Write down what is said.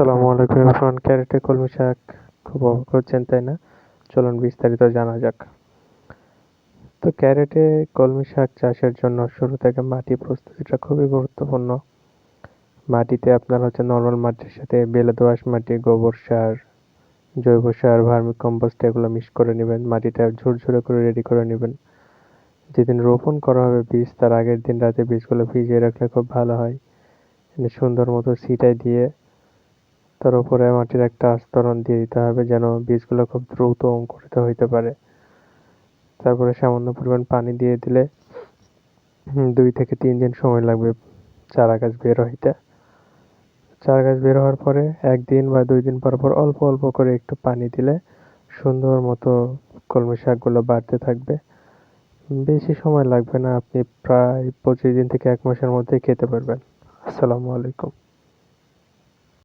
আসসালামু আলাইকুম এভরিওয়ান, ক্যারেটে কলমি শাক খুব অবাক হচ্ছেন, তাই না? চলুন বিস্তারিত জানা যাক। তো ক্যারেটে কলমি শাক চাষের জন্য শুরু থেকে মাটি প্রস্তুতিটা খুবই গুরুত্বপূর্ণ। মাটিতে আপনার হচ্ছে নর্মাল মাটির সাথে বেলে দোআঁশ মাটি, গোবর সার, জৈব সার, ভার্মি কম্পোস্ট এগুলো মিক্স করে নেবেন, মাটিটা ঝুরঝুরে করে রেডি করে নেবেন। যেদিন রোপণ করা হবে বীজ, তার আগের দিন রাতে বীজগুলো ভিজিয়ে রাখলে খুব ভালো হয়। সুন্দর মতো ছিটাই দিয়ে তার উপরে মাটির একটা আস্তরণ দিয়ে দিতে হবে যেন বীজগুলো খুব দ্রুত অঙ্কুরিত হইতে পারে। তারপরে সামান্য পরিমাণ পানি দিয়ে দিলে দুই থেকে তিন দিন সময় লাগবে চারা গাছ বের হইতে। চারা গাছ বের হওয়ার পরে একদিন বা দুই দিন পর পর অল্প অল্প করে একটু পানি দিলে সুন্দর মতো কলমি শাকগুলো বাড়তে থাকবে। বেশি সময় লাগবে না, আপনি প্রায় পঁচিশ দিন থেকে এক মাসের মধ্যেই খেতে পারবেন। আসসালামু আলাইকুম।